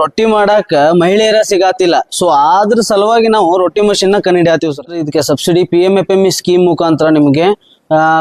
ರೊಟ್ಟಿ ಮಾಡಾಕ ಮಹಿಳೆಯರ ಸಿಗಾತಿಲ್ಲ. ಸೊ ಅದ್ರ ಸಲುವಾಗಿ ನಾವು ರೊಟ್ಟಿ ಮಷಿನ್ನ ಕಂಡಿಡಿಯಾತೀವಿ ಸರ್. ಇದಕ್ಕೆ subsidy P M F M E scheme ಮುಖಾಂತರ ನಿಮಗೆ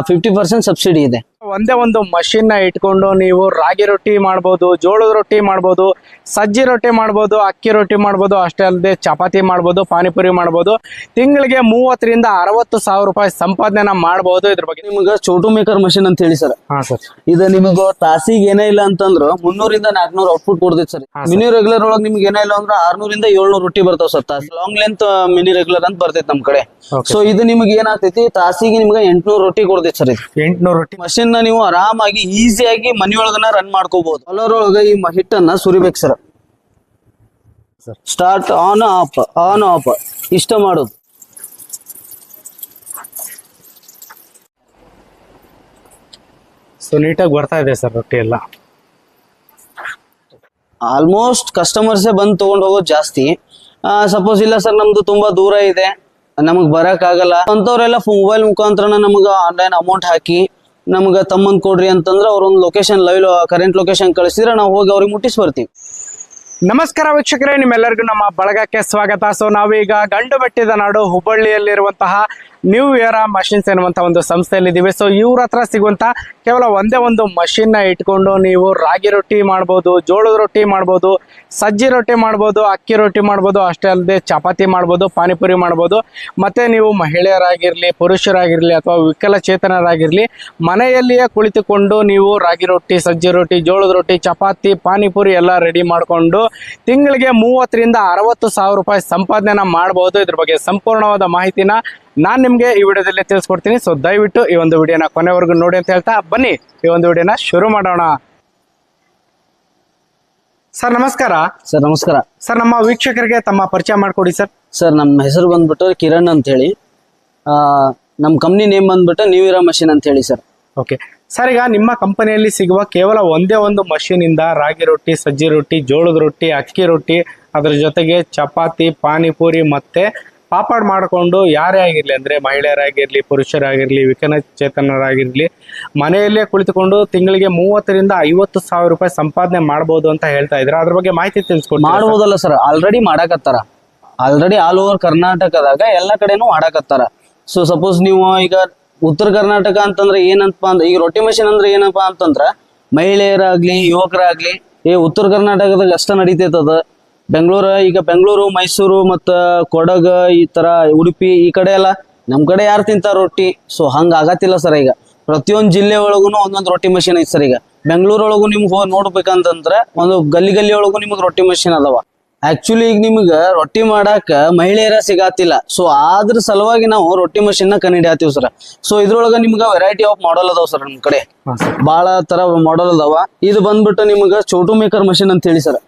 ಫಿಫ್ಟಿ ಪರ್ಸೆಂಟ್ ಸಬ್ಸಿಡಿ ಇದೆ. ಒಂದೇ ಒಂದು ಮಷಿನ್ನ ಇಟ್ಕೊಂಡು ನೀವು ರಾಗಿ ರೊಟ್ಟಿ ಮಾಡ್ಬೋದು ಜೋಳದ ರೊಟ್ಟಿ ಮಾಡ್ಬೋದು ಸಜ್ಜಿ ರೊಟ್ಟಿ ಮಾಡ್ಬೋದು ಅಕ್ಕಿ ರೊಟ್ಟಿ ಮಾಡ್ಬೋದು ಅಷ್ಟೇ ಅಲ್ಲದೆ ಚಪಾತಿ ಮಾಡ್ಬೋದು ಪಾನಿಪುರಿ ಮಾಡ್ಬೋದು ತಿಂಗಳಿಗೆ ಮೂವತ್ತರಿಂದ ಅರವತ್ತು ಸಾವಿರ ರೂಪಾಯಿ ಸಂಪಾದನೆ ಮಾಡಬಹುದು ಇದ್ರ ಬಗ್ಗೆ. ನಿಮ್ಗೆ ಚೋಟು ಮೇಕರ್ ಮಷಿನ್ ಅಂತ ಹೇಳಿ ಸರ್. ಹಾ ಸರ್. ಇದು ನಿಮಗೆ ತಾಸಿಗೆ ಏನೇ ಇಲ್ಲ ಅಂತಂದ್ರು ಮುನ್ನೂರಿಂದ ನಾಲ್ಕನೂರ ಔಟ್ಪುಟ್ ಕೊಡ್ತೈತಿ ಸರ್. ಮಿನಿ ರೆಗ್ಯುಲರ್ ಒಳಗೆ ನಿಮ್ಗೆ ಏನೇ ಇಲ್ಲ ಅಂದ್ರೆ ಆರ್ನೂರಿಂದ ಏಳ್ನೂರು ರೊಟ್ಟಿ ಬರ್ತಾವ ಸರ್. ತಾಸ್ ಲಾಂಗ್ ಲೆಂತ್ ಮಿನಿ ರೆಗ್ಯುಲರ್ ಅಂತ ಬರ್ತೈತಿ ನಮ್ ಕಡೆ. ಸೊ ಇದು ನಿಮ್ಗೆ ಏನಾಗ್ತೈತಿ? ತಾಸಿಗೆ ನಿಮ್ಗೆ ಎಂಟ್ನೂರು ರೊಟ್ಟಿ ಕೊಡ್ತೈತಿ ಸರ್ ಇದು. ಎಂಟ್ನೂರು ರೊಟ್ಟಿ. ಮಷಿನ್ ನ ನೀವು ಆರಾಮಾಗಿ ಈಸಿಯಾಗಿ ಮನೆಯೊಳಗನ್ನ ರನ್ ಮಾಡ್ಕೋಬಹುದು. ಒಳಗ ಈ ಹಿಟ್ಟನ್ನ ಸುರಿಬೇಕು sir. Start on off on off ಇಷ್ಟ ಮಾಡೋದು. ಸೊ ನೀಟಾಗಿ ಬರ್ತಾ ಇದೆ ಸರ್ ರೊಟ್ಟಿ ಎಲ್ಲ. ಆಲ್ಮೋಸ್ಟ್ ಕಸ್ಟಮರ್ಸೇ ಬಂದು ತಗೊಂಡು ಹೋಗೋದು ಜಾಸ್ತಿ. ಸಪೋಸ್ ಇಲ್ಲ ಸರ್ ನಮ್ದು ತುಂಬಾ ದೂರ ಇದೆ. ನಮಗ್ ಬರಕ್ ಆಗಲ್ಲ. ಅಂತವ್ರೆಲ್ಲ ಮೊಬೈಲ್ ಮುಖಾಂತರ ನಮಗ ಆನ್ಲೈನ್ ಅಮೌಂಟ್ ಹಾಕಿ ನಮ್ಗ ತಮ್ಮನ್ ಕೊಡ್ರಿ ಅಂತಂದ್ರೆ ಅವ್ರೊಂದು ಲೊಕೇಶನ್ ಲೈವ್ ಕರೆಂಟ್ ಲೊಕೇಶನ್ ಕಳಿಸಿದ್ರೆ ನಾವು ಹೋಗಿ ಅವ್ರಿಗೆ ಮುಟ್ಟಿಸ್ ಬರ್ತೀವಿ. ನಮಸ್ಕಾರ ವೀಕ್ಷಕರೇ, ನಿಮ್ಮೆಲ್ಲರಿಗೂ ನಮ್ಮ ಬಳಗಕ್ಕೆ ಸ್ವಾಗತ. ಸೊ ನಾವೀಗ ಗಂಡು ಬೆಟ್ಟಿದ ನಾಡು ಹುಬ್ಬಳ್ಳಿಯಲ್ಲಿರುವಂತಹ ನ್ಯೂ ಇಯರ್ ಮಷಿನ್ಸ್ ಎನ್ನುವಂತ ಒಂದು ಸಂಸ್ಥೆಯಲ್ಲಿದ್ದೀವಿ. ಸೊ ಇವ್ರ ಹತ್ರ ಸಿಗುವಂತ ಕೇವಲ ಒಂದೇ ಒಂದು ಮಷಿನ್ನ ಇಟ್ಕೊಂಡು ನೀವು ರಾಗಿ ರೊಟ್ಟಿ ಮಾಡ್ಬೋದು, ಜೋಳದ ರೊಟ್ಟಿ ಮಾಡ್ಬೋದು, ಸಜ್ಜಿ ರೊಟ್ಟಿ ಮಾಡ್ಬೋದು, ಅಕ್ಕಿ ರೊಟ್ಟಿ ಮಾಡ್ಬೋದು, ಅಷ್ಟೇ ಅಲ್ಲದೆ ಚಪಾತಿ ಮಾಡ್ಬೋದು, ಪಾನಿಪುರಿ ಮಾಡ್ಬೋದು. ಮತ್ತೆ ನೀವು ಮಹಿಳೆಯರಾಗಿರ್ಲಿ, ಪುರುಷರಾಗಿರ್ಲಿ ಅಥವಾ ವಿಕಲಚೇತನರಾಗಿರ್ಲಿ, ಮನೆಯಲ್ಲಿಯೇ ಕುಳಿತುಕೊಂಡು ನೀವು ರಾಗಿ ರೊಟ್ಟಿ, ಸಜ್ಜಿ ರೊಟ್ಟಿ, ಜೋಳದ ರೊಟ್ಟಿ, ಚಪಾತಿ, ಪಾನಿಪುರಿ ಎಲ್ಲ ರೆಡಿ ಮಾಡಿಕೊಂಡು ತಿಂಗಳಿಗೆ ಮೂವತ್ತರಿಂದ ಅರವತ್ತು ಸಾವಿರ ರೂಪಾಯಿ ಸಂಪಾದನೆ ಮಾಡಬಹುದು ಇದ್ರ ಬಗ್ಗೆ ಸಂಪೂರ್ಣವಾದ ಮಾಹಿತಿನ ನಾನು ನಿಮಗೆ ಈ ವಿಡಿಯೋದಲ್ಲಿ ತಿಳಿಸ್ಕೊಡ್ತೀನಿ. ಸೊ ದಯವಿಟ್ಟು ಈ ಒಂದು ವಿಡಿಯೋನ ಕೊನೆವರೆಗೂ ನೋಡಿ ಅಂತ ಹೇಳ್ತಾ ಬನ್ನಿ. ಈ ಒಂದು ವಿಡಿಯೋನ ಶುರು ಮಾಡೋಣ. ಸರ್ ನಮಸ್ಕಾರ. ಸರ್ ನಮಸ್ಕಾರ. ಸರ್ ನಮ್ಮ ವೀಕ್ಷಕರಿಗೆ ತಮ್ಮ ಪರಿಚಯ ಮಾಡಿಕೊಡಿ ಸರ್. ಸರ್ ನಮ್ಮ ಹೆಸರು ಬಂದ್ಬಿಟ್ಟು ಕಿರಣ್ ಅಂತ ಹೇಳಿ ನಮ್ಮ ಕಂಪ್ನಿ ನೇಮ್ ಬಂದ್ಬಿಟ್ಟು ನ್ಯೂ ಇರಾ ಮಷಿನ್ ಅಂತ ಹೇಳಿ ಸರ್. ಓಕೆ ಸರ್ ಈಗ ನಿಮ್ಮ ಕಂಪನಿಯಲ್ಲಿ ಸಿಗುವ ಕೇವಲ ಒಂದೇ ಒಂದು ಮಷೀನಿಂದ ಇಂದ ರಾಗಿ ರೊಟ್ಟಿ ಸಜ್ಜಿ ರೊಟ್ಟಿ ಜೋಳದ ರೊಟ್ಟಿ ಅಕ್ಕಿ ರೊಟ್ಟಿ ಅದರ ಜೊತೆಗೆ ಚಪಾತಿ ಪಾನಿಪುರಿ ಮತ್ತೆ ಪಾಪಡ್ ಮಾಡಿಕೊಂಡು ಯಾರೇ ಆಗಿರ್ಲಿ ಅಂದ್ರೆ ಮಹಿಳೆಯರಾಗಿರಲಿ, ಪುರುಷರಾಗಿರಲಿ, ವಿಕಲಚೇತನರಾಗಿರಲಿ, ಮನೆಯಲ್ಲೇ ಕುಳಿತುಕೊಂಡು ತಿಂಗಳಿಗೆ ಮೂವತ್ತರಿಂದ ಐವತ್ತು ಸಾವಿರ ರೂಪಾಯಿ ಸಂಪಾದನೆ ಮಾಡಬಹುದು ಅಂತ ಹೇಳ್ತಾ ಇದ್ರೆ ಅದ್ರ ಬಗ್ಗೆ ಮಾಹಿತಿ ತಿಳಿಸ್ಕೊಂಡು ಮಾಡ್ಬೋದಲ್ಲ ಸರ್. ಆಲ್ರೆಡಿ ಮಾಡಾಕತ್ತಾರ. ಆಲ್ರೆಡಿ ಆಲ್ ಓವರ್ ಕರ್ನಾಟಕದಾಗ ಎಲ್ಲ ಕಡೆನೂ ಮಾಡಾಕತ್ತಾರ. ಸೊ ಸಪೋಸ್ ನೀವು ಈಗ ಉತ್ತರ ಕರ್ನಾಟಕ ಅಂತಂದ್ರೆ ಏನಂತಪ್ಪ ಅಂದ್ರೆ, ಈಗ ರೊಟ್ಟಿ ಮಷಿನ್ ಅಂದ್ರೆ ಏನಪ್ಪಾ ಅಂತಂದ್ರ, ಮಹಿಳೆಯರಾಗ್ಲಿ, ಯುವಕರಾಗ್ಲಿ, ಈ ಉತ್ತರ ಕರ್ನಾಟಕದಾಗ ಅಷ್ಟ ನಡೀತೈತದ. ಬೆಂಗಳೂರು, ಈಗ ಬೆಂಗಳೂರು, ಮೈಸೂರು ಮತ್ತ ಕೊಡಗ, ಈ ತರ ಉಡುಪಿ ಈ ಕಡೆ ಎಲ್ಲ ನಮ್ ಕಡೆ ಯಾರು ತಿಂತಾರ ರೊಟ್ಟಿ? ಸೊ ಹಂಗ ಆಗತ್ತಿಲ್ಲ ಸರ್ ಈಗ. ಪ್ರತಿಯೊಂದು ಜಿಲ್ಲೆ ಒಳಗೂ ಒಂದೊಂದು ರೊಟ್ಟಿ ಮಷಿನ್ ಐತಿ ಸರ್ ಈಗ. ಬೆಂಗಳೂರೊಳಗೂ ನಿಮ್ಗೆ ಹೋಗಿ ನೋಡ್ಬೇಕಂತಂದ್ರೆ ಒಂದು ಗಲ್ಲಿ ಗಲ್ಲಿ ಒಳಗೂ ನಿಮಗೆ ರೊಟ್ಟಿ ಮಷಿನ್ ಅದಾವ. ಆಕ್ಚುಲಿ ಈಗ ನಿಮ್ಗ ರೊಟ್ಟಿ ಮಾಡಾಕ ಮಹಿಳೆಯರ ಸಿಗಾತಿಲ್ಲ. ಸೊ ಅದ್ರ ಸಲುವಾಗಿ ನಾವು ರೊಟ್ಟಿ ಮಷಿನ್ನ ಕಂಡಿಡಿಯಾತೀವಿ ಸರ್ ಸೊ ಇದ್ರೊಳಗ ನಿಮ್ಗ ವೆರೈಟಿ ಆಫ್ ಮಾಡಲ್ ಅದಾವ ಸರ್ ನಮ್ ಕಡೆ. ಬಹಳ ಬಾಳ ತರ ಮಾಡಲ್ ಅದಾವ. ಇದು ಬಂದ್ಬಿಟ್ಟು ನಿಮ್ಗ ಚೋಟು ಮೇಕರ್ ಮಷಿನ್ ಅಂತ ಹೇಳಿ ಸರ್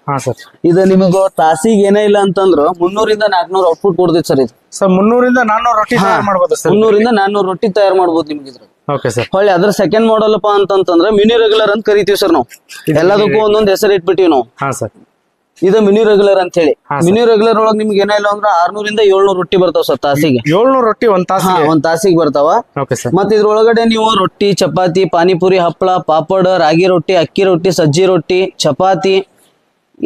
ಇದು ನಿಮಗ ತಾಸಿಗೆ ಏನೇ ಇಲ್ಲ ಅಂತಂದ್ರು ಮುನ್ನೂರಿಂದ ನಾಲ್ಕನೂರ ಔಟ್ಪುಟ್ ಕೊಡ್ತೈತಿ ಸರ್ ಇದು. ಸರ್ ಮುನ್ನೂರಿಂದ ನಾನ್ನೂರು ರೊಟ್ಟಿ ತಯಾರು ಮಾಡ್ಬೋದು ಸರ್ ಮುನ್ನೂರಿಂದ ನಾನ್ನೂರು ರೊಟ್ಟಿ ತಯಾರು ಮಾಡ್ಬೋದು ನಿಮ್ಗೆ ಇದ್ರ ಹೊಳ್ಳಿ ಅದ್ರ ಸೆಕೆಂಡ್ ಮಾಡಲ್ ಅಪ್ಪ ಅಂತಂತಂದ್ರೆ ಮಿನಿ ರೆಗ್ಯುಲರ್ ಅಂತ ಕರಿತೀವಿ ಸರ್ ನಾವು. ಎಲ್ಲದಕ್ಕೂ ಒಂದೊಂದ್ ಹೆಸರು ಇಟ್ಬಿಟ್ಟಿವಿ ನಾವು. ಇದು ಮಿನಿ ರೆಗ್ಯುಲರ್ ಅಂತ ಹೇಳಿ ಮಿನಿ ರೆಗ್ಯುಲರ್ ಒಳಗ್ ನಿಮ್ಗೆ ಏನಿಲ್ಲ ಅಂದ್ರೆ ಆರ್ನೂರಿಂದ ಏಳ್ನೂರ್ ರೊಟ್ಟಿ ಬರ್ತಾವ ಸರ್ ತಾಸಿಗೆ. ಏಳ್ನೂರ್ ರೊಟ್ಟಿ ಒಂದ್ ತಾಸ ಒಂದ್ ತಾಸಿಗೆ ಬರ್ತಾವ. Okay sir. ಮತ್ ಇದ್ರೊಳಗಡೆ ನೀವು ರೊಟ್ಟಿ ಚಪಾತಿ ಪಾನಿಪುರಿ ಹಪ್ಪಳ ಪಾಪಡ್ ರಾಗಿ ರೊಟ್ಟಿ ಅಕ್ಕಿ ರೊಟ್ಟಿ ಸಜ್ಜಿ ರೊಟ್ಟಿ ಚಪಾತಿ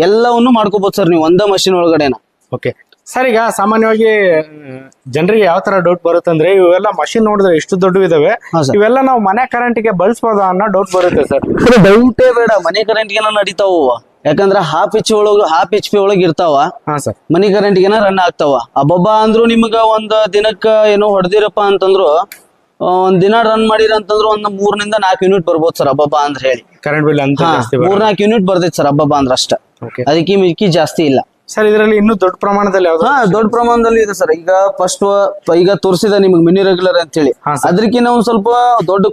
ಎಲ್ಲವನ್ನು ಮಾಡ್ಕೋಬಹುದು ಸರ್ ನೀವು ಒಂದ ಮಷಿನ್ ಒಳಗಡೆನ. ಓಕೆ ಸರ್ ಈಗ ಸಾಮಾನ್ಯವಾಗಿ ಜನರಿಗೆ ಯಾವ ತರ ಡೌಟ್ ಬರುತ್ತೆ ಅಂದ್ರೆ ಇವೆಲ್ಲ ಮಷಿನ್ ನೋಡಿದ್ರೆ ಎಷ್ಟು ದೊಡ್ಡ ಇದಾವೆ? ಇವೆಲ್ಲ ನಾವು ಮನೆ ಕರೆಂಟ್ಗೆ ಬಳಸಬಹುದು ಅನ್ನೋ ಡೌಟ್ ಬರುತ್ತೆ ಸರ್. ಡೌಟೇ ಬೇಡ. ಮನೆ ಕರೆಂಟ್ಗೆನ ನಡೀತಾವ ಯಾಕಂದ್ರ ಹಾಫ್ ಎಚ್ ಒಳಗ ಹಾಫ್ ಎಚ್ ಪಿ ಒಳಗ ಇರ್ತಾವ. ಮನಿ ಸರ್ ಮನಿ ಕರೆಂಟ್ಗೆನ ರನ್ ಆಗ್ತಾವ. ಅಬ್ಬಬ್ಬ ಅಂದ್ರು ನಿಮಗ ಒಂದ್ ದಿನಕ್ಕ ಏನೋ ಹೊಡೆದಿರಪ್ಪ ಅಂತಂದ್ರು ಆ, ಒಂದ್ ದಿನ ರನ್ ಮಾಡಿರ ಅಂತಂದ್ರು ಒಂದ್ ಮೂರ್ನಿಂದ ನಾಲ್ಕು ಯೂನಿಟ್ ಬರ್ಬೋದು ಸರ್ ಅಬ್ಬಬ್ಬ ಅಂದ್ರ ಹೇಳಿ. ಕರೆಂಟ್ ಬಿಲ್ ಅಂತ ಮೂರ್ನಾಲ್ಕು ಯೂನಿಟ್ ಬರ್ತೈತಿ ಸರ್ ಅಬ್ಬಬ್ಬ ಅಂದ್ರ ಅಷ್ಟ. ಓಕೆ ಅದಕ್ಕೆ ಮಿಕ್ಕಿ ಜಾಸ್ತಿ ಇಲ್ಲ. ಸರ್ ಇದರಲ್ಲಿ ಇನ್ನೂ ದೊಡ್ಡ ಪ್ರಮಾಣದಲ್ಲಿ ಯಾವ್ದು ಹಾ ದೊಡ್ಡ ಪ್ರಮಾಣದಲ್ಲಿ ಇದೆ ಸರ್. ಈಗ ಫಸ್ಟ್ ಈಗ ತೋರಿಸಿದ ನಿಮ್ಗೆ ಮಿನಿ ರೆಗ್ಯುಲರ್ ಅಂತ ಹೇಳಿ ಹಾ ಅದಕ್ಕಿಂತ ಒಂದ್ ಸ್ವಲ್ಪ ದೊಡ್ಡ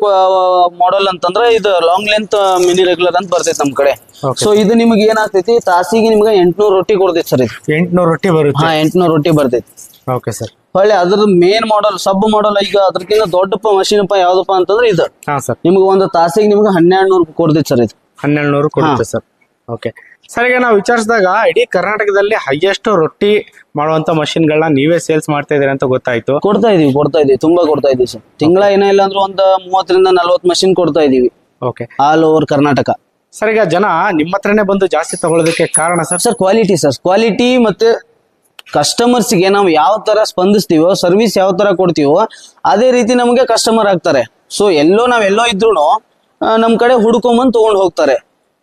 ಮಾಡೆಲ್ ಅಂತಂದ್ರೆ ಇದು ಲಾಂಗ್ ಲೆಂತ್ ಮಿನಿ ರೆಗ್ಯುಲರ್ ಅಂತ ಬರ್ತೈತಿ ನಮ್ ಕಡೆ. Okay. ಸೊ ಇದು ನಿಮ್ಗೆ ಏನಾಗ್ತೈತಿ? ತಾಸಿಗೆ ನಿಮ್ಗೆ ಎಂಟ್ನೂರು ರೊಟ್ಟಿ ಕೊಡ್ತೈತಿ ಸರ್ ಇದು. ಎಂಟ್ನೂರು ರೊಟ್ಟಿ ಬರುತ್ತೆ. ಹಾ ಎಂಟ್ನೂರು ರೊಟ್ಟಿ ಬರ್ತೈತಿ. ಓಕೆ ಸರ್ ಒಳ್ಳೆ ಅದ್ರ ಮೇನ್ ಮಾಡೆಲ್ ಸಬ್ ಮಾಡೆಲ್ ಈಗ ಅದಕ್ಕಿಂತ ದೊಡ್ಡ ಮಷೀನ್ ಅಪ್ಪ ಯಾವ್ದಪ್ಪ ಅಂತಂದ್ರೆ ಇದು. ಹಾ ಸರ್. ನಿಮ್ಗೆ ಒಂದು ತಾಸಿಗೆ ನಿಮ್ಗೆ ಹನ್ನೆರಡು ನೂರು ಕೊಡ್ತೈತಿ ಸರ್ ಇದು. ಹನ್ನೆರಡು ನೂರು ಕೊಡುತ್ತೆ ಸರ್. ಓಕೆ ಸರ್ ಈಗ ನಾವು ವಿಚಾರಿಸಿದಾಗ ಇಡೀ ಕರ್ನಾಟಕದಲ್ಲಿ ಹೈಯೆಸ್ಟ್ ರೊಟ್ಟಿ ಮಾಡುವಂತ ಮಷಿನ್ಗಳನ್ನ ನೀವೇ ಸೇಲ್ಸ್ ಮಾಡ್ತಾ ಇದೀರ ಅಂತ ಗೊತ್ತಾಯ್ತು. ಕೊಡ್ತಾ ಇದೀವಿ ಕೊಡ್ತಾ ಇದೀವಿ ತುಂಬಾ ಕೊಡ್ತಾ ಇದೀವಿ ಸರ್. ತಿಂಗಳ ಏನೇ ಇಲ್ಲ ಅಂದ್ರೆ ಒಂದು ಮೂವತ್ತರಿಂದ ನಲ್ವತ್ತು ಮಷಿನ್ ಕೊಡ್ತಾ ಇದೀವಿ. Okay all over Karnataka. Sir ಈಗ ಜನ ನಿಮ್ಮ ಹತ್ರನೇ ಬಂದು ಜಾಸ್ತಿ ತಗೊಳ್ಳೋದಕ್ಕೆ ಕಾರಣ sir? Sir quality sir. Quality ಮತ್ತೆ ಕಸ್ಟಮರ್ಸ್ಗೆ ನಾವು ಯಾವ ತರ ಸ್ಪಂದಿಸ್ತೀವೋ ಸರ್ವಿಸ್ ಯಾವ ತರ ಕೊಡ್ತೀವೋ ಅದೇ ರೀತಿ ನಮಗೆ ಕಸ್ಟಮರ್ ಆಗ್ತಾರೆ. ಸೊ ಎಲ್ಲೋ ನಾವ್ ಎಲ್ಲೋ ಇದ್ರು ನಮ್ ಕಡೆ ಹುಡ್ಕೊಂಬಂದು ತಗೊಂಡ್ ಹೋಗ್ತಾರೆ.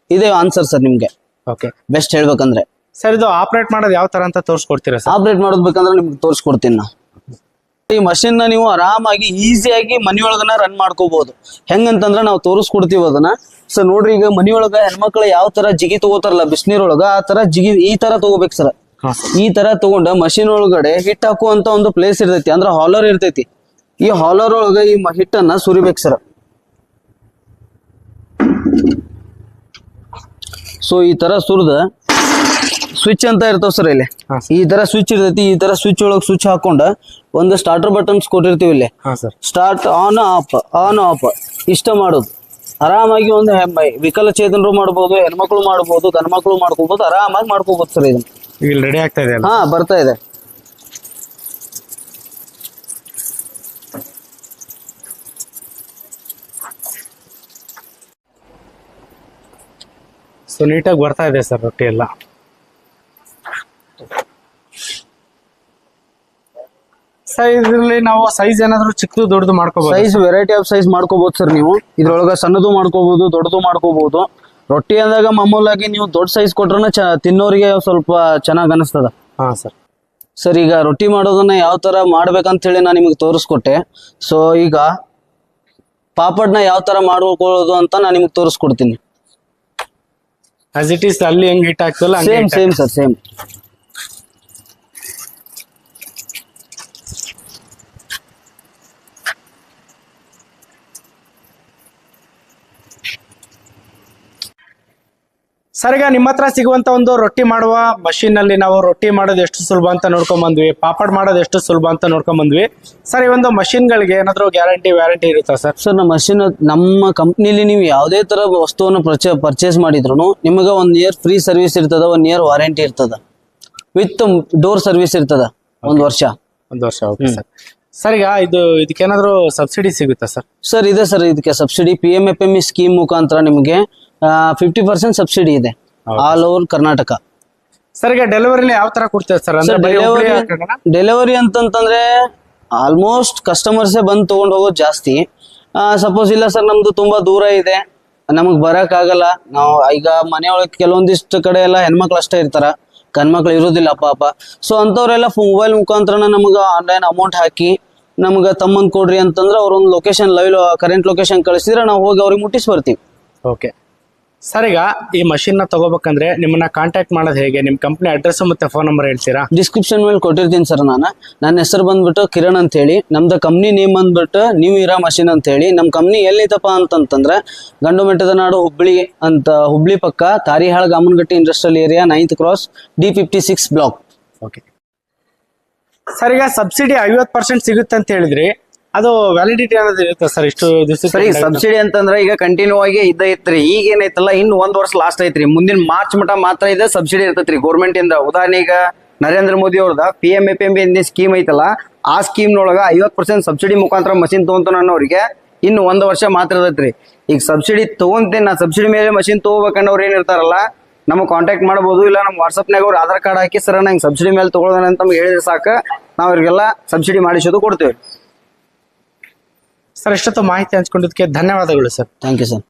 ಇದೇ ಆನ್ಸರ್ ಸರ್ ನಿಮ್ಗೆ. ಓಕೆ. ಬೆಸ್ಟ್ ಹೇಳ್ಬೇಕಂದ್ರೆ. ಸರ್ ಇದು ಆಪರೇಟ್ ಮಾಡೋದು ಯಾವ ತರ ಅಂತ ತೋರಿಸ್ಕೊಡ್ತೀರಾ ಸರ್ ಆಪರೇಟ್ ಮಾಡೋದ್ ಬೇಕಂದ್ರೆ ನಿಮ್ಗೆ ತೋರಿಸ್ಕೊಡ್ತೀನಿ ನಾ. ಈ ಮಷಿನ್ನ ನೀವು ಆರಾಮಾಗಿ ಈಸಿಯಾಗಿ ಮನಿಯೊಳಗನ ರನ್ ಮಾಡ್ಕೋಬಹುದು ಹೆಂಗಂತಂದ್ರೆ ನಾವು ತೋರಿಸ್ಕೊಡ್ತೀವಿ ಅದನ್ನ. ಸರ್ ನೋಡ್ರಿ ಈಗ ಮನಿಯೊಳಗ ಹೆಣ್ಮಕ್ಳು ಯಾವ ತರ ಜಿಗಿ ತಗೋತಾರಲ್ಲ ಬಿಸಿನೀರೊಳಗ ಆ ತರ ಜಿಗಿ ಈ ತರ ತಗೋಬೇಕು ಸರ್ ಈ ತರ ತಗೊಂಡ ಮಷಿನ್ ಒಳಗಡೆ ಹಿಟ್ ಹಾಕುವಂತ ಒಂದು ಪ್ಲೇಸ್ ಇರ್ತೈತಿ. ಅಂದ್ರೆ ಹಾಲರ್ ಇರ್ತೈತಿ. ಈ ಹಾಲರ್ ಒಳಗ ಈ ಹಿಟ್ಟನ್ನ ಸುರಿಬೇಕು ಸರ್ ಸೊ ಈ ತರ ಸುರಿದ ಸ್ವಿಚ್ ಅಂತ ಇರ್ತಾವ ಸರ್ ಇಲ್ಲಿ. ಈ ತರ ಸ್ವಿಚ್ ಇರ್ತೈತಿ ಈ ತರ ಸ್ವಿಚ್ ಒಳಗ್ ಸ್ವಿಚ್ ಹಾಕೊಂಡ ಒಂದು ಸ್ಟಾರ್ಟರ್ ಬಟನ್ಸ್ ಕೊಟ್ಟಿರ್ತೀವಿ ಇಲ್ಲಿ. Start on off on off ಇಷ್ಟ ಮಾಡೋದು. ಆರಾಮಾಗಿ ಒಂದು ವಿಕಲಚೇತನರು ಮಾಡಬಹುದು ಹೆಣ್ಮಕ್ಳು ಮಾಡ್ಬೋದು ಗಂಡ್ಮಕ್ಳು ಮಾಡ್ಕೋಬಹುದು ಆರಾಮಾಗಿ ಮಾಡ್ಕೋಬಹುದು ಸರ್ ಇದನ್ನ. ರೆಡಿ ಆಗ್ತಾ ಇದೆ ಹಾ ಬರ್ತಾ ಇದೆ. ಸೊ ನೀಟಾಗಿ ಬರ್ತಾ ಇದೆ ಸರ್ ರೊಟ್ಟಿ ಎಲ್ಲ. ಸೈಜ್ ಇದರಲ್ಲಿ ನಾವು ಸೈಜ್ ಏನಾದ್ರು ಚಿಕ್ಕದು ದೊಡ್ಡದು ಮಾಡ್ಕೋಬಹುದು ಸೈಜ್ ವೆರೈಟಿ ಆಫ್ ಸೈಜ್ ಮಾಡ್ಕೋಬಹುದು ಸರ್ ನೀವು. ಇದ್ರೊಳಗ ಸಣ್ಣದು ಮಾಡ್ಕೋಬಹುದು ದೊಡ್ಡದು ಮಾಡ್ಕೋಬಹುದು ರೊಟ್ಟಿ ಅಂದಾಗ ಮಾಮೂಲಾಗಿ ನೀವು ದೊಡ್ಡ ಸೈಜ್ ಕೊಟ್ರನ ಚ ತಿನ್ನೋರಿಗೆ ಸ್ವಲ್ಪ ಚೆನ್ನಾಗಿ ಅನಿಸ್ತದ. ಹಾ ಸರ್. ಸರ್ ಈಗ ರೊಟ್ಟಿ ಮಾಡೋದನ್ನ ಯಾವ ತರ ಮಾಡ್ಬೇಕಂತ ಹೇಳಿ ನಾನು ನಿಮಗೆ ತೋರಿಸ್ಕೊಟ್ಟೆ. ಸೊ ಈಗ ಪಾಪಡ್ನ ಯಾವ ತರ ಮಾಡ್ಕೊಳ್ಳೋದು ಅಂತ ನಾನು ನಿಮಗೆ ತೋರಿಸ್ಕೊಡ್ತೀನಿ. ಆಸ್ ಇಟ್ ಈಸ್ ಅಲ್ಲಿ ಹೆಂಗ್ ಹಿಟ್ ಆಗ್ತಲ್ಲ same same sir same sir ಈಗ ನಿಮ್ಮ ಹತ್ರ ಸಿಗುವಂತ ಒಂದು ರೊಟ್ಟಿ ಮಾಡುವ ಮಷೀನ್ನಲ್ಲಿ ನಾವು ರೊಟ್ಟಿ ಮಾಡೋದು ಎಷ್ಟು ಸುಲಭ ಅಂತ ನೋಡ್ಕೊಂಡ್ ಬಂದ್ವಿ. ಪಾಪಡ್ ಮಾಡೋದು ಎಷ್ಟು ಸುಲಭ ಅಂತ ನೋಡ್ಕೊಂಡ್ ಬಂದ್ವಿ. ಸರ್ ಈ ಒಂದು machine ಗಳಿಗೆ ಏನಾದ್ರು ಗ್ಯಾರಂಟಿ ವ್ಯಾರಂಟಿ ಇರುತ್ತಾ ಸರ್? ಸರ್ ನಮ್ಮ ಮಷಿನ್ ನಮ್ಮ ಕಂಪ್ನಿಲಿ ನೀವು ಯಾವುದೇ ತರ ವಸ್ತುವನ್ನು ಪರ್ಚೇ ಪರ್ಚೇಸ್ ಮಾಡಿದ್ರು ನಿಮಗೆ ಒಂದ್ ಇಯರ್ ಫ್ರೀ ಸರ್ವಿಸ್ ಇರ್ತದ ಒನ್ ಇಯರ್ ವಾರಂಟಿ ಇರ್ತದ. ವಿತ್ ಡೋರ್ ಸರ್ವಿಸ್ ಇರ್ತದ ಒಂದ್ ವರ್ಷ. ಒಂದ್ ವರ್ಷ ಸರ್ ಸರ್. ಈಗ ಇದು ಇದಕ್ಕೇನಾದ್ರು ಸಬ್ಸಿಡಿ ಸಿಗುತ್ತಾ ಸರ್? ಸರ್ ಇದೆ ಸರ್ ಇದಕ್ಕೆ subsidy P M F M E scheme ಮುಖಾಂತರ ನಿಮಗೆ ಫಿಫ್ಟಿ ಪರ್ಸೆಂಟ್ ಸಬ್ಸಿಡಿ ಇದೆ. ಆಲ್ ಓವರ್ ಕರ್ನಾಟಕ ಸರ್ ಈಗ ಡೆಲಿವರಿಲಿ ಯಾವ ತರ ಕೊಡ್ತೇವೆ ಸರ್ ಅಂದ್ರೆ ಬರೀ ಡೆಲಿವರಿ? ಡೆಲಿವರಿ ಅಂತಂತಂದ್ರೆ ಆಲ್ಮೋಸ್ಟ್ ಕಸ್ಟಮರ್ಸ್ ಬಂದು ತಗೊಂಡು ಹೋಗೋದು ಜಾಸ್ತಿ. ಸಪೋಸ್ ಇಲ್ಲ ಸರ್ ನಮ್ದು ತುಂಬಾ ದೂರ ಇದೆ. ನಮಗ್ ಬರಕ್ ಆಗಲ್ಲ. ನಾವು ಈಗ ಮನೆಯೊಳಗೆ ಕೆಲವೊಂದಿಷ್ಟು ಕಡೆ ಎಲ್ಲ ಹೆಣ್ಮಕ್ಳು ಅಷ್ಟೇ ಇರ್ತಾರ. ಗಂಡ್ಮಕ್ಳು ಇರೋದಿಲ್ಲ ಪಾಪ. ಸೊ ಅಂತವ್ರೆಲ್ಲ ಮೊಬೈಲ್ ಮುಖಾಂತರನ ನಮಗ ಆನ್ಲೈನ್ ಅಮೌಂಟ್ ಹಾಕಿ ನಮಗ ತಮ್ಮನ್ ಕೊಡ್ರಿ ಅಂತಂದ್ರೆ ಅವ್ರೊಂದು ಲೊಕೇಶನ್ ಲೈವ್ ಕರೆಂಟ್ ಲೊಕೇಶನ್ ಕಳಿಸಿದ್ರೆ ನಾವು ಹೋಗಿ ಅವ್ರಿಗೆ ಮುಟ್ಟಿಸಿ ಬರ್ತೀವಿ ಓಕೆ ಸರ್ ಈಗ ಈ ಮಷಿನ್ನ ತಗೋಬೇಕಂದ್ರೆ ನಿಮ್ಮನ್ನ ಕಾಂಟ್ಯಾಕ್ಟ್ ಮಾಡೋದು ಹೇಗೆ? ನಿಮ್ಮ ಕಂಪ್ನಿ ಅಡ್ರೆಸ್ ಮತ್ತೆ ಫೋನ್ ನಂಬರ್ ಹೇಳ್ತೀರಾ? ಡಿಸ್ಕ್ರಿಪ್ಷನ್ ಮೇಲೆ ಕೊಟ್ಟಿರ್ತೀನಿ ಸರ್ ನಾನು. ನನ್ನ ಹೆಸರು ಬಂದ್ಬಿಟ್ಟು ಕಿರಣ್ ಅಂತ ಹೇಳಿ ನಮ್ದು ಕಂಪ್ನಿ ನೇಮ್ ಬಂದ್ಬಿಟ್ಟು ನೀವು ಇರಾ ಮಷಿನ್ ಅಂತ ಹೇಳಿ ನಮ್ಮ ಕಂಪ್ನಿ ಎಲ್ಲೈತಪ್ಪ ಅಂತಂತಂದ್ರೆ ಗಂಡು ಮೆಟ್ಟದ ನಾಡು ಹುಬ್ಳಿ ಅಂತ ಹುಬ್ಳಿ ಪಕ್ಕ Tarihal Gamanagatti industrial area ninth cross D fifty six block okay sir ಈಗ ಸಬ್ಸಿಡಿ ಐವತ್ತು ಪರ್ಸೆಂಟ್ ಸಿಗುತ್ತೆ ಅಂತ ಹೇಳಿದ್ರಿ. ಅದು ವ್ಯಾಲಿಡಿಟಿ ಅನ್ನೋದು ಇರುತ್ತೆ ಸರ್ ಇಷ್ಟು ದಿವಸ ಸರಿ ಈಗ ಸಬ್ಸಿಡಿ ಅಂತಂದ್ರೆ ಈಗ ಕಂಟಿನ್ಯೂ ಆಗಿ ಇದ್ದ ಐತ್ರಿ ಈಗ ಏನೈತಲ್ಲ ಇನ್ನು ಒಂದ್ ವರ್ಷ ಲಾಸ್ಟ್ ಐತ್ರಿ. ಮುಂದಿನ ಮಾರ್ಚ್ ಮಟ ಮಾತ್ರ ಇದೆ ಸಬ್ಸಿಡಿ ಇರ್ತೈತ್ರಿ. ಗೌರ್ಮೆಂಟ್ ಇಂದ ಉದಾಹರಣೆ ಈಗ ನರೇಂದ್ರ ಮೋದಿ ಅವ್ರದ P M A P M B scheme ಐತಲ್ಲ ಆ ಸ್ಕೀಮ್ ನೊಳಗ ಐವತ್ ಪರ್ಸೆಂಟ್ ಸಬ್ಸಿಡಿ ಮುಖಾಂತರ ಮಷಿನ್ ತಗೊಂತಾನ ಅನ್ನೋರಿಗೆ ಇನ್ನು ಒಂದ್ ವರ್ಷ ಮಾತ್ರ ಇರ್ತೈತ್ರಿ. ಈಗ ಸಬ್ಸಿಡಿ ತಗೊಂತೇನೆ ನಾ ಸಬ್ಸಿಡಿ ಮೇಲೆ ಮಷಿನ್ ತಗೋಬೇಕನ್ನೋರು ಏನ್ ಇರ್ತಾರಲ್ಲ ನಮಗ್ ಕಾಂಟ್ಯಾಕ್ಟ್ ಮಾಡ್ಬೋದು ಇಲ್ಲ ನಮ್ಮ ವಾಟ್ಸಪ್ನಾಗ ಅವ್ರ ಆಧಾರ್ ಕಾರ್ಡ್ ಹಾಕಿ ಸರ್ ನಂಗೆ ಸಬ್ಸಿಡಿ ಮೇಲೆ ತಗೊಳ್ಳೋಣ ಅಂತ ಹೇಳಿದ್ರೆ ಸಾಕು. ನಾವು ಅವ್ರಿಗೆಲ್ಲ ಸಬ್ಸಿಡಿ ಮಾಡಿಸೋದು ಕೊಡ್ತೇವೆ. ಸರ್ ಎಷ್ಟೊತ್ತು ಮಾಹಿತಿ ಹಂಚ್ಕೊಂಡಿದ್ದಕ್ಕೆ ಧನ್ಯವಾದಗಳು ಸರ್. Thank you sir.